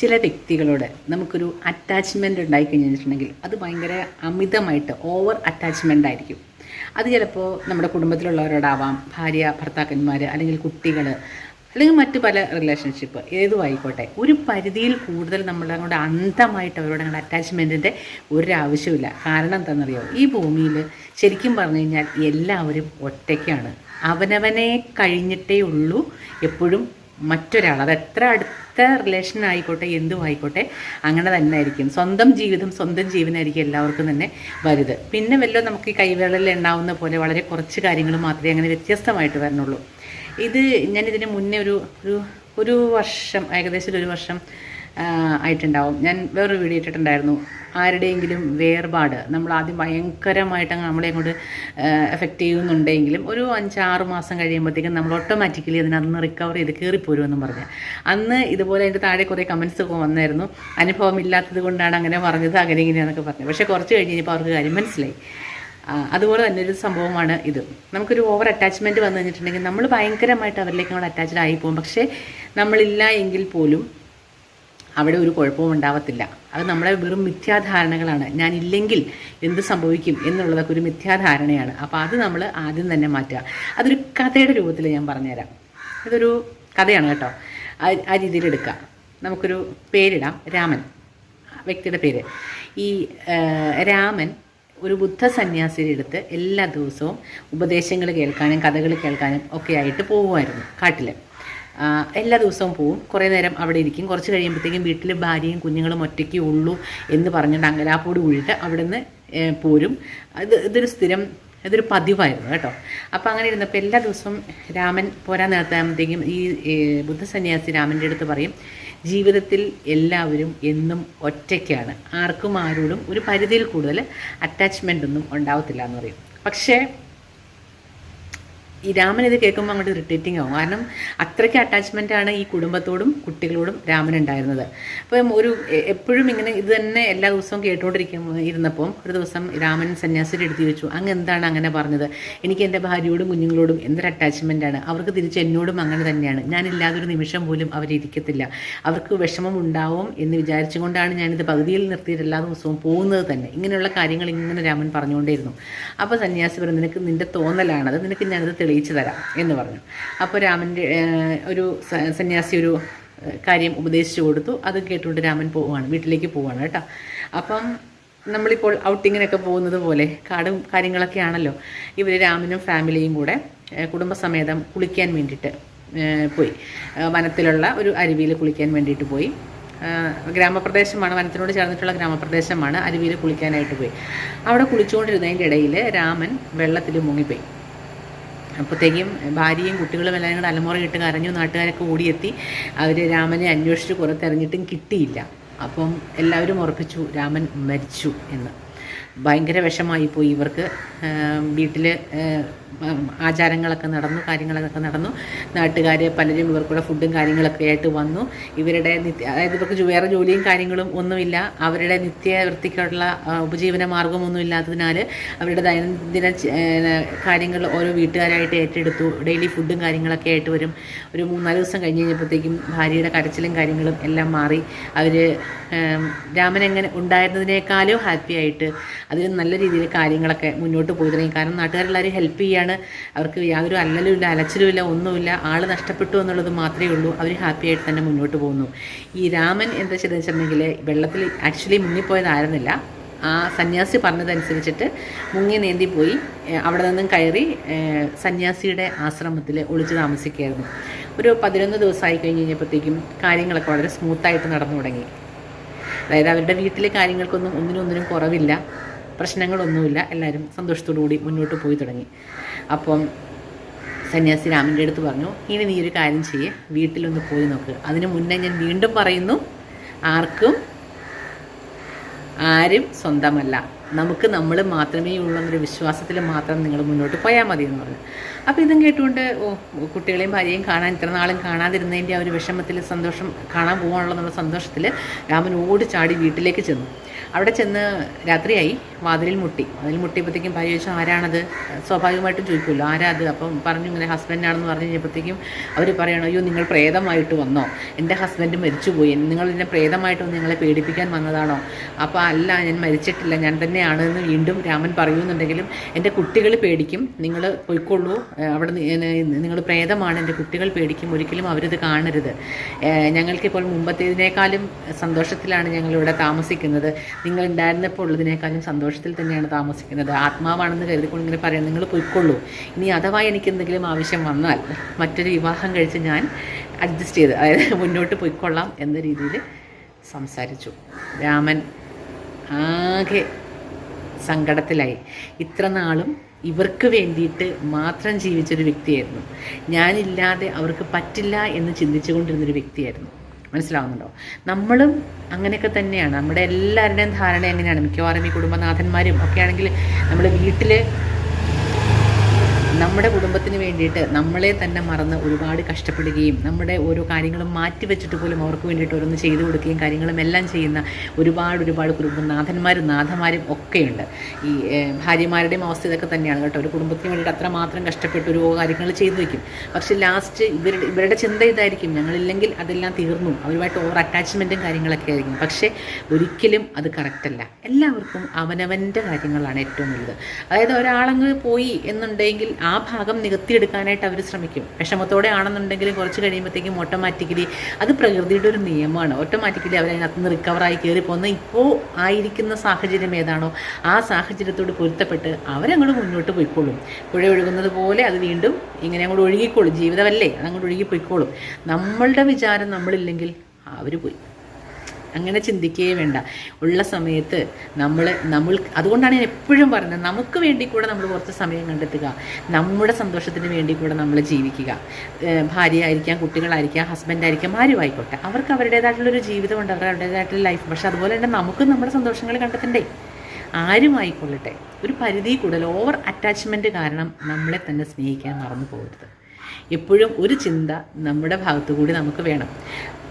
ചില വ്യക്തികളോട് നമുക്കൊരു അറ്റാച്ച്മെന്റ് ഉണ്ടായി കഴിഞ്ഞിട്ടുണ്ടെങ്കിൽ അത് ഭയങ്കര അമിതമായിട്ട് ഓവർ അറ്റാച്ച്മെന്റ് ആയിരിക്കും. അത് ചിലപ്പോൾ നമ്മുടെ കുടുംബത്തിലുള്ളവരോടാവാം ഭാര്യ ഭർത്താക്കന്മാർ അല്ലെങ്കിൽ കുട്ടികൾ അല്ലെങ്കിൽ മറ്റു പല റിലേഷൻഷിപ്പ് ഏതും ആയിക്കോട്ടെ ഒരു പരിധിയിൽ കൂടുതൽ നമ്മൾ അങ്ങോട്ട് അന്ധമായിട്ട് അവരോട് അങ്ങോട്ട് അറ്റാച്ച്മെന്റിന്റെ ഒരാവശ്യമില്ല കാരണം എന്താണെന്നറിയോ? ഈ ഭൂമിയിൽ ശരിക്കും പറഞ്ഞു കഴിഞ്ഞാൽ എല്ലാവരും ഒറ്റയ്ക്കാണ്. അവനവനെ കഴിഞ്ഞിട്ടേ ഉള്ളൂ. എപ്പോഴും മറ്റൊരാൾ അത് എത്ര അടുത്ത റിലേഷൻ ആയിക്കോട്ടെ എന്തും ആയിക്കോട്ടെ അങ്ങനെ തന്നെ ആയിരിക്കും. സ്വന്തം ജീവിതം സ്വന്തം ജീവനായിരിക്കും എല്ലാവർക്കും തന്നെ വരുത് പിന്നെ വല്ലതും നമുക്ക് ഈ കൈവേളയിൽ ഉണ്ടാവുന്ന പോലെ വളരെ കുറച്ച് കാര്യങ്ങൾ മാത്രമേ അങ്ങനെ വ്യത്യസ്തമായിട്ട് വരണുള്ളൂ. ഇത് ഞാനിതിന് മുന്നേ ഒരു ഒരു ഒരു വർഷം ഏകദേശം ഒരു വർഷം ആയിട്ടുണ്ടാവും. ഞാൻ വേറൊരു വീഡിയോ ഇട്ടിട്ടുണ്ടായിരുന്നു. ആരുടെയെങ്കിലും വേർപാട്. നമ്മൾ ആദ്യം ഭയങ്കരമായിട്ട് നമ്മളെ അങ്ങോട്ട് എഫക്റ്റ് ചെയ്യുന്നുണ്ടെങ്കിലും ഒരു അഞ്ചാറ് മാസം കഴിയുമ്പോഴത്തേക്കും നമ്മൾ ഓട്ടോമാറ്റിക്കലി അതിനന്ന് റിക്കവർ ചെയ്ത് കയറിപ്പോരുമെന്നും പറഞ്ഞ്. അന്ന് ഇതുപോലെ അതിന്റെ താഴെ കുറേ കമൻസ് ഒക്കെ വന്നായിരുന്നു. അനുഭവം ഇല്ലാത്തത് കൊണ്ടാണ് അങ്ങനെ പറഞ്ഞത് അങ്ങനെ ഇങ്ങനെയാണെന്നൊക്കെ പറഞ്ഞു. പക്ഷേ കുറച്ച് കഴിഞ്ഞ് കഴിഞ്ഞപ്പോൾ അവർക്ക് കാര്യം മനസ്സിലായി. അതുപോലെ തന്നെ ഒരു സംഭവമാണ് ഇത്. നമുക്കൊരു ഓവർ അറ്റാച്ച്മെന്റ് വന്നു കഴിഞ്ഞിട്ടുണ്ടെങ്കിൽ നമ്മൾ ഭയങ്കരമായിട്ട് അവരിലേക്ക് നമ്മൾ അറ്റാച്ച്ഡ് ആയി പോകും. പക്ഷേ നമ്മളില്ല എങ്കിൽ പോലും അവിടെ ഒരു കുഴപ്പവും ഉണ്ടാവത്തില്ല. അത് നമ്മളെ വെറും മിഥ്യാധാരണകളാണ്. ഞാൻ ഇല്ലെങ്കിൽ എന്ത് സംഭവിക്കും എന്നുള്ളതൊക്കെ ഒരു മിഥ്യാധാരണയാണ്. അപ്പോൾ അത് നമ്മൾ ആദ്യം തന്നെ മാറ്റുക. അതൊരു കഥയുടെ രൂപത്തിൽ ഞാൻ പറഞ്ഞുതരാം. ഇതൊരു കഥയാണ് കേട്ടോ. ആ രീതിയിലെടുക്കുക നമുക്കൊരു പേരിടാം. രാമൻ. വ്യക്തിയുടെ പേര്. ഈ രാമൻ ഒരു ബുദ്ധ സന്യാസിയുടെ അടുത്ത് എല്ലാ ദിവസവും ഉപദേശങ്ങൾ കേൾക്കാനും കഥകൾ കേൾക്കാനും ഒക്കെ ആയിട്ട് പോകുമായിരുന്നു കാട്ടിൽ എല്ലാ ദിവസവും പോവും. കുറേ നേരം അവിടെ ഇരിക്കും. കുറച്ച് കഴിയുമ്പോഴത്തേക്കും വീട്ടിൽ ഭാര്യയും കുഞ്ഞുങ്ങളും ഒറ്റയ്ക്ക് ഉള്ളൂ എന്ന് പറഞ്ഞിട്ട് അങ്കലാപ്പോട് കൂടിയിട്ട് അവിടെ നിന്ന് പോരും. ഇത് ഇതൊരു സ്ഥിരം ഇതൊരു പതിവായിരുന്നു കേട്ടോ. അപ്പോൾ അങ്ങനെ ഇരുന്നപ്പോൾ എല്ലാ ദിവസവും രാമൻ പോരാൻ നേരത്താകുമ്പോഴത്തേക്കും ഈ ബുദ്ധസന്യാസി രാമന്റെ അടുത്ത് പറയും ജീവിതത്തിൽ എല്ലാവരും എന്നും ഒറ്റയ്ക്കാണ്. ആർക്കും ആരോടും ഒരു പരിധിയിൽ കൂടുതൽ അറ്റാച്ച്മെന്റ് ഒന്നും ഉണ്ടാവത്തില്ല എന്ന് പറയും. പക്ഷേ ഈ രാമൻ ഇത് കേൾക്കുമ്പോൾ അങ്ങോട്ട് ഇറിറ്റേറ്റിംഗ് ആവും. കാരണം അത്രയ്ക്ക് അറ്റാച്ച്മെന്റ് ആണ് ഈ കുടുംബത്തോടും കുട്ടികളോടും രാമൻ ഉണ്ടായിരുന്നത്. അപ്പം ഒരു എപ്പോഴും ഇങ്ങനെ ഇത് തന്നെ എല്ലാ ദിവസവും കേട്ടുകൊണ്ടിരിക്കും ഇരുന്നപ്പം ഒരു ദിവസം രാമൻ സന്യാസിയുടെ എടുത്ത് ചോദിച്ചു അങ്ങ് എന്താണ് അങ്ങനെ പറഞ്ഞത്? എനിക്ക് എന്റെ ഭാര്യയോടും കുഞ്ഞുങ്ങളോടും എന്തൊരു അറ്റാച്ച്മെന്റ് ആണ്? അവർക്ക് തിരിച്ച് എന്നോടും അങ്ങനെ തന്നെയാണ്. ഞാനില്ലാതെ ഒരു നിമിഷം പോലും അവരിരിക്കത്തില്ല അവർക്ക് വിഷമം ഉണ്ടാവും എന്ന് വിചാരിച്ചുകൊണ്ടാണ് ഞാനിത് പകുതിയിൽ നിർത്തിയിട്ട് എല്ലാ ദിവസവും പോകുന്നത് തന്നെ. ഇങ്ങനെയുള്ള കാര്യങ്ങൾ ഇങ്ങനെ രാമൻ പറഞ്ഞുകൊണ്ടേയിരുന്നു. അപ്പോൾ സന്യാസി പറഞ്ഞു നിനക്ക് നിന്റെ തോന്നലാണത്. നിനക്ക് ഞാനത് തെളിയിച്ചു തരാം എന്ന് പറഞ്ഞു. അപ്പോൾ രാമന്റെ ഒരു സന്യാസി ഒരു കാര്യം ഉപദേശിച്ചു കൊടുത്തു. അത് കേട്ടുകൊണ്ട് രാമൻ പോവുകയാണ് വീട്ടിലേക്ക് പോവുകയാണ് കേട്ടോ. അപ്പം നമ്മളിപ്പോൾ ഔട്ടിങ്ങിനൊക്കെ പോകുന്നത് പോലെ കാടും കാര്യങ്ങളൊക്കെ ആണല്ലോ. ഇവർ രാമനും ഫാമിലിയും കൂടെ കുടുംബസമേതം കുളിക്കാൻ വേണ്ടിയിട്ട് പോയി. വനത്തിലുള്ള ഒരു അരുവിയിൽ കുളിക്കാൻ വേണ്ടിയിട്ട് പോയി. ഗ്രാമപ്രദേശമാണ് വനത്തിനോട് ചേർന്നിട്ടുള്ള ഗ്രാമപ്രദേശമാണ് അരുവിയിൽ കുളിക്കാനായിട്ട് പോയി. അവിടെ കുളിച്ചുകൊണ്ടിരുന്നതിന്റെ ഇടയിൽ രാമൻ വെള്ളത്തിൽ മുങ്ങിപ്പോയി. അപ്പോഴത്തേക്കും ഭാര്യയും കുട്ടികളും എല്ലാം കൂടെ അലമുറ കിട്ടും കരഞ്ഞു നാട്ടുകാരൊക്കെ ഓടിയെത്തി. അവർ രാമനെ അന്വേഷിച്ച് പുറത്തിറങ്ങിയിട്ടും കിട്ടിയില്ല. അപ്പം എല്ലാവരും ഉറപ്പിച്ചു രാമൻ മരിച്ചു എന്ന്. ഭയങ്കര വിഷമായിപ്പോയി ഇവർക്ക്. വീട്ടിൽ ആചാരങ്ങളൊക്കെ നടന്നു കാര്യങ്ങളൊക്കെ നടന്നു. നാട്ടുകാർ പലരും ഇവർക്കുള്ള ഫുഡും കാര്യങ്ങളൊക്കെ ആയിട്ട് വന്നു. ഇവരുടെ നിത്യ അതായത് ഇവർക്ക് വേറെ ജോലിയും കാര്യങ്ങളും ഒന്നുമില്ല. അവരുടെ നിത്യവൃത്തിക്കുള്ള ഉപജീവന മാർഗമൊന്നും ഇല്ലാത്തതിനാൽ അവരുടെ ദൈനംദിന കാര്യങ്ങൾ ഓരോ വീട്ടുകാരായിട്ട് ഏറ്റെടുത്തു. ഡെയിലി ഫുഡും കാര്യങ്ങളൊക്കെ ആയിട്ട് വരും. ഒരു മൂന്നാൽ ദിവസം കഴിഞ്ഞ് കഴിഞ്ഞപ്പോഴത്തേക്കും ഭാര്യയുടെ കരച്ചിലും കാര്യങ്ങളും എല്ലാം മാറി. അവർ രാമൻ എങ്ങനെ ഉണ്ടായിരുന്നതിനേക്കാളും ഹാപ്പി ആയിട്ട്. അതിന് നല്ല രീതിയിൽ കാര്യങ്ങളൊക്കെ മുന്നോട്ട് പോയി തുടങ്ങി. കാരണം നാട്ടുകാരെല്ലാവരും ഹെൽപ്പ് ചെയ്യാണ് അവർക്ക് യാതൊരു അല്ലലും ഇല്ല അലച്ചിലും ഒന്നുമില്ല. ആൾ നഷ്ടപ്പെട്ടു എന്നുള്ളത് മാത്രമേ ഉള്ളൂ. അവർ ഹാപ്പി ആയിട്ട് തന്നെ മുന്നോട്ട് പോകുന്നു. ഈ രാമൻ എന്താ ചെയ്തതെന്ന് വെള്ളത്തിൽ ആക്ച്വലി മുങ്ങിപ്പോയതായിരുന്നില്ല ആ സന്യാസി പറഞ്ഞതനുസരിച്ചിട്ട് മുങ്ങി നീന്തി പോയി. അവിടെ നിന്നും കയറി സന്യാസിയുടെ ആശ്രമത്തിൽ ഒളിച്ചു താമസിക്കുകയായിരുന്നു. ഒരു പതിനൊന്ന് ദിവസമായി കഴിഞ്ഞ് കഴിഞ്ഞപ്പോഴത്തേക്കും കാര്യങ്ങളൊക്കെ വളരെ സ്മൂത്തായിട്ട് നടന്നു തുടങ്ങി. അതായത് അവരുടെ വീട്ടിലെ കാര്യങ്ങൾക്കൊന്നും ഒന്നിനും ഒന്നിനും കുറവില്ല. പ്രശ്നങ്ങളൊന്നുമില്ല. എല്ലാവരും സന്തോഷത്തോടു കൂടി മുന്നോട്ട് പോയി തുടങ്ങി. അപ്പം സന്യാസി രാമന്റെ അടുത്ത് പറഞ്ഞു ഇനി നീ ഒരു കാര്യം ചെയ്യേ വീട്ടിലൊന്ന് പോയി നോക്ക്. അതിന് മുന്നേ ഞാൻ വീണ്ടും പറയുന്നു ആർക്കും ആരും സ്വന്തമല്ല. നമുക്ക് നമ്മൾ മാത്രമേ ഉള്ളൂ വിശ്വാസത്തിൽ മാത്രം നിങ്ങൾ മുന്നോട്ട് പോയാൽ മതി എന്ന് പറഞ്ഞു. അപ്പോൾ ഇതും കേട്ടുകൊണ്ട് ഓ കുട്ടികളെയും ഭാര്യയും കാണാൻ ഇത്ര നാളും കാണാതിരുന്നതിന്റെ ആ ഒരു വിഷമത്തിൽ സന്തോഷം കാണാൻ പോകാനുള്ള സന്തോഷത്തിൽ രാമൻ ഓടി ചാടി വീട്ടിലേക്ക് ചെന്നു. അവിടെ ചെന്ന് രാത്രിയായി വാതിലിൽ മുട്ടി. അതിൽ മുട്ടിയപ്പോഴത്തേക്കും ഭാര്യ ചോദിച്ചു ആരാണത്? സ്വാഭാവികമായിട്ടും ചോദിക്കുമല്ലോ ആരാ അത്? അപ്പം പറഞ്ഞു ഇങ്ങനെ ഹസ്ബൻഡാണെന്ന് പറഞ്ഞു കഴിഞ്ഞപ്പോഴത്തേക്കും അവർ പറയണം അയ്യോ നിങ്ങൾ പ്രേതമായിട്ട് വന്നോ? എന്റെ ഹസ്ബൻഡ് മരിച്ചുപോയി. നിങ്ങൾ എന്നെ പ്രേതമായിട്ട് നിങ്ങളെ പേടിപ്പിക്കാൻ വന്നതാണോ? അപ്പോൾ അല്ല ഞാൻ മരിച്ചിട്ടില്ല. ഞാൻ തന്നെയാണ് എന്ന് വീണ്ടും രാമൻ പറയുന്നുണ്ടെങ്കിലും എന്റെ കുട്ടികൾ പേടിക്കും. നിങ്ങൾ പോയിക്കൊള്ളൂ. അവിടെ നിങ്ങൾ പ്രേതമാണ്. എന്റെ കുട്ടികൾ പേടിക്കും. ഒരിക്കലും അവരിത് കാണരുത്. ഞങ്ങൾക്കിപ്പോൾ മുമ്പത്തേതിനേക്കാളും സന്തോഷത്തിലാണ് ഞങ്ങളിവിടെ താമസിക്കുന്നത്. നിങ്ങൾ ഉണ്ടായിരുന്നപ്പോൾ ഉള്ളതിനേക്കാളും സന്തോഷത്തിൽ തന്നെയാണ് താമസിക്കുന്നത്. ആത്മാവാണെന്ന് കരുതിക്കൊണ്ട് ഇങ്ങനെ പറയാം നിങ്ങൾ പോയിക്കൊള്ളൂ. ഇനി അഥവാ എനിക്ക് എന്തെങ്കിലും ആവശ്യം വന്നാൽ മറ്റൊരു വിവാഹം കഴിച്ച് ഞാൻ അഡ്ജസ്റ്റ് ചെയ്ത് അതായത് മുന്നോട്ട് പോയിക്കൊള്ളാം എന്ന രീതിയിൽ സംസാരിച്ചു. രാമൻ ആകെ സങ്കടത്തിലായി. ഇത്ര നാളും ഇവർക്ക് വേണ്ടിയിട്ട് മാത്രം ജീവിച്ചൊരു വ്യക്തിയായിരുന്നു. ഞാനില്ലാതെ അവർക്ക് പറ്റില്ല എന്ന് ചിന്തിച്ചുകൊണ്ടിരുന്നൊരു വ്യക്തിയായിരുന്നു. മനസ്സിലാവുന്നുണ്ടോ? നമ്മളും അങ്ങനെയൊക്കെ തന്നെയാണ്. നമ്മുടെ എല്ലാവരുടെയും ധാരണ എങ്ങനെയാണ്? മിക്കവാറും ഈ കുടുംബനാഥന്മാരും ഒക്കെ ആണെങ്കിൽ നമ്മുടെ വീട്ടിൽ നമ്മുടെ കുടുംബത്തിന് വേണ്ടിയിട്ട് നമ്മളെ തന്നെ മറന്ന് ഒരുപാട് കഷ്ടപ്പെടുകയും നമ്മുടെ ഓരോ കാര്യങ്ങളും മാറ്റി വെച്ചിട്ട് പോലും അവർക്ക് വേണ്ടിയിട്ട് ഓരോന്ന് ചെയ്തു കൊടുക്കുകയും കാര്യങ്ങളും എല്ലാം ചെയ്യുന്ന ഒരുപാട് ഒരുപാട് കുടുംബനാഥന്മാരും നാഥന്മാരും ഒക്കെയുണ്ട്. ഈ ഭാര്യമാരുടെയും അവസ്ഥ ഇതൊക്കെ തന്നെയാണ് കേട്ടോ. ഒരു കുടുംബത്തിന് വേണ്ടിയിട്ട് അത്രമാത്രം കഷ്ടപ്പെട്ട് ഒരു കാര്യങ്ങൾ ചെയ്തു വയ്ക്കും. പക്ഷെ ലാസ്റ്റ് ഇവരുടെ ഇവരുടെ ചിന്ത ഇതായിരിക്കും. ഞങ്ങളില്ലെങ്കിൽ അതെല്ലാം തീർന്നു. അവരുമായിട്ട് ഓവർ അറ്റാച്ച്മെന്റും കാര്യങ്ങളൊക്കെ ആയിരിക്കും. പക്ഷേ ഒരിക്കലും അത് കറക്റ്റല്ല എല്ലാവർക്കും അവനവന്റെ കാര്യങ്ങളാണ് ഏറ്റവും വലുത്. അതായത് ഒരാളങ്ങ് പോയി എന്നുണ്ടെങ്കിൽ ആ ഭാഗം നികത്തിയെടുക്കാനായിട്ട് അവർ ശ്രമിക്കും. വിഷമത്തോടെ ആണെന്നുണ്ടെങ്കിലും കുറച്ച് കഴിയുമ്പോഴത്തേക്കും ഓട്ടോമാറ്റിക്കലി അത് പ്രകൃതിയുടെ ഒരു നിയമമാണ്. ഓട്ടോമാറ്റിക്കലി അവരതിനകത്ത് നിന്ന് റിക്കവറായി കയറി പോകുന്ന ഇപ്പോൾ ആയിരിക്കുന്ന സാഹചര്യം ഏതാണോ ആ സാഹചര്യത്തോട് പൊരുത്തപ്പെട്ട് അവരങ്ങോട്ട് മുന്നോട്ട് പോയിക്കോളും. പുഴ ഒഴുകുന്നത് പോലെ അത് വീണ്ടും ഇങ്ങനെ അങ്ങോട്ട് ഒഴുകിക്കോളും. ജീവിതമല്ലേ അതങ്ങോട്ട് ഒഴുകി പോയിക്കോളും നമ്മളുടെ വിചാരം നമ്മളില്ലെങ്കിൽ അവർ പോയി. അങ്ങനെ ചിന്തിക്കുകയേ വേണ്ട. ഉള്ള സമയത്ത് നമ്മൾ നമ്മൾ അതുകൊണ്ടാണ് ഞാൻ എപ്പോഴും പറയുന്നത് നമുക്ക് വേണ്ടി കൂടെ നമ്മൾ കുറച്ച് സമയം കണ്ടെത്തുക. നമ്മുടെ സന്തോഷത്തിന് വേണ്ടി കൂടെ നമ്മൾ ജീവിക്കുക. ഭാര്യ ആയിരിക്കാം കുട്ടികളായിരിക്കാം ഹസ്ബൻഡായിരിക്കാം ആരും ആയിക്കോട്ടെ അവർക്ക് അവരുടേതായിട്ടുള്ളൊരു ജീവിതമുണ്ട് അവർ അവരുടേതായിട്ടുള്ള ലൈഫ് പക്ഷെ അതുപോലെ തന്നെ നമുക്ക് നമ്മുടെ സന്തോഷങ്ങൾ കണ്ടെത്തണ്ടേ? ആരും ആയിക്കൊള്ളട്ടെ ഒരു പരിധി കൂടുതൽ ഓവർ അറ്റാച്ച്മെന്റ് കാരണം നമ്മളെ തന്നെ സ്നേഹിക്കാൻ മറന്നു പോകരുത്. എപ്പോഴും ഒരു ചിന്ത നമ്മുടെ ഭാഗത്തു കൂടി നമുക്ക് വേണം.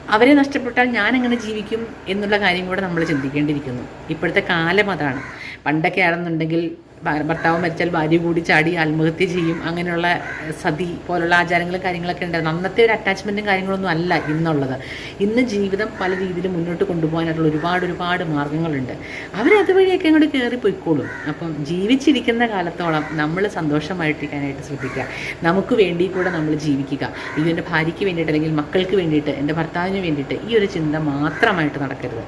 അവരെ നഷ്ടപ്പെട്ടാൽ ഞാൻ എങ്ങനെ ജീവിക്കും എന്നുള്ള കാര്യം കൂടെ നമ്മൾ ചിന്തിക്കേണ്ടിയിരിക്കുന്നു. ഇപ്പോഴത്തെ കാലം അതാണ്. പണ്ടൊക്കെ ആണെന്നുണ്ടെങ്കിൽ ഭർത്താവ് മരിച്ചാൽ ഭാര്യ കൂടി ചാടി ആത്മഹത്യ ചെയ്യും. അങ്ങനെയുള്ള സതി പോലുള്ള ആചാരങ്ങളും കാര്യങ്ങളൊക്കെ ഉണ്ടായിരുന്നു. അന്നത്തെ ഒരു അറ്റാച്ച്മെന്റും കാര്യങ്ങളൊന്നും അല്ല ഇന്നുള്ളത്. ഇന്ന് ജീവിതം പല രീതിയിൽ മുന്നോട്ട് കൊണ്ടുപോകാനായിട്ടുള്ള ഒരുപാട് ഒരുപാട് മാർഗങ്ങളുണ്ട് അവരതുവഴിയൊക്കെ അങ്ങോട്ട് കയറി പോയിക്കോളും. അപ്പം ജീവിച്ചിരിക്കുന്ന കാലത്തോളം നമ്മൾ സന്തോഷമായിട്ടിരിക്കാനായിട്ട് ശ്രദ്ധിക്കുക. നമുക്ക് വേണ്ടി കൂടെ നമ്മൾ ജീവിക്കുക. ഈ എന്റെ ഭാര്യയ്ക്ക് വേണ്ടിയിട്ട് അല്ലെങ്കിൽ മക്കൾക്ക് വേണ്ടിയിട്ട് എന്റെ ഭർത്താവിന് വേണ്ടിയിട്ട് ഈ ഒരു ചിന്ത മാത്രമായിട്ട് നടക്കരുത്.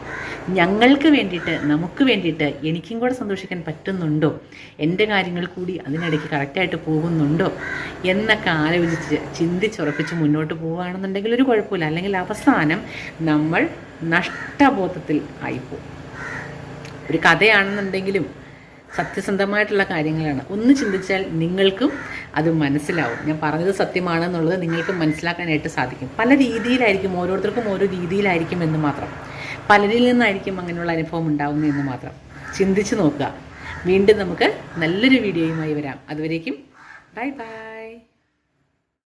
ഞങ്ങൾക്ക് വേണ്ടിയിട്ട് നമുക്ക് വേണ്ടിയിട്ട് എനിക്കും കൂടെ സന്തോഷിക്കാൻ പറ്റുന്നുണ്ടോ? എന്റെ കാര്യങ്ങൾ കൂടി അതിനിടയ്ക്ക് കറക്റ്റായിട്ട് പോകുന്നുണ്ടോ എന്നൊക്കെ ആലോചിച്ച് ചിന്തിച്ചുറപ്പിച്ച് മുന്നോട്ട് പോവുകയാണെന്നുണ്ടെങ്കിൽ ഒരു കുഴപ്പമില്ല. അല്ലെങ്കിൽ അവസാനം നമ്മൾ നഷ്ടബോധത്തിൽ ആയിപ്പോവും. ഒരു കഥയാണെന്നുണ്ടെങ്കിലും സത്യസന്ധമായിട്ടുള്ള കാര്യങ്ങളാണ്. ഒന്ന് ചിന്തിച്ചാൽ നിങ്ങൾക്കും അത് മനസ്സിലാവും. ഞാൻ പറഞ്ഞത് സത്യമാണെന്നുള്ളത് നിങ്ങൾക്ക് മനസ്സിലാക്കാനായിട്ട് സാധിക്കും. പല രീതിയിലായിരിക്കും ഓരോരുത്തർക്കും ഓരോ രീതിയിലായിരിക്കും എന്ന് മാത്രം. പലരിൽ നിന്നായിരിക്കും അങ്ങനെയുള്ള അനുഭവം ഉണ്ടാകുന്നതെന്ന് മാത്രം. ചിന്തിച്ച് നോക്കുക. വീണ്ടും നമുക്ക് നല്ലൊരു വീഡിയോയുമായി വരാം. അതുവരേക്കും ബൈ ബൈ.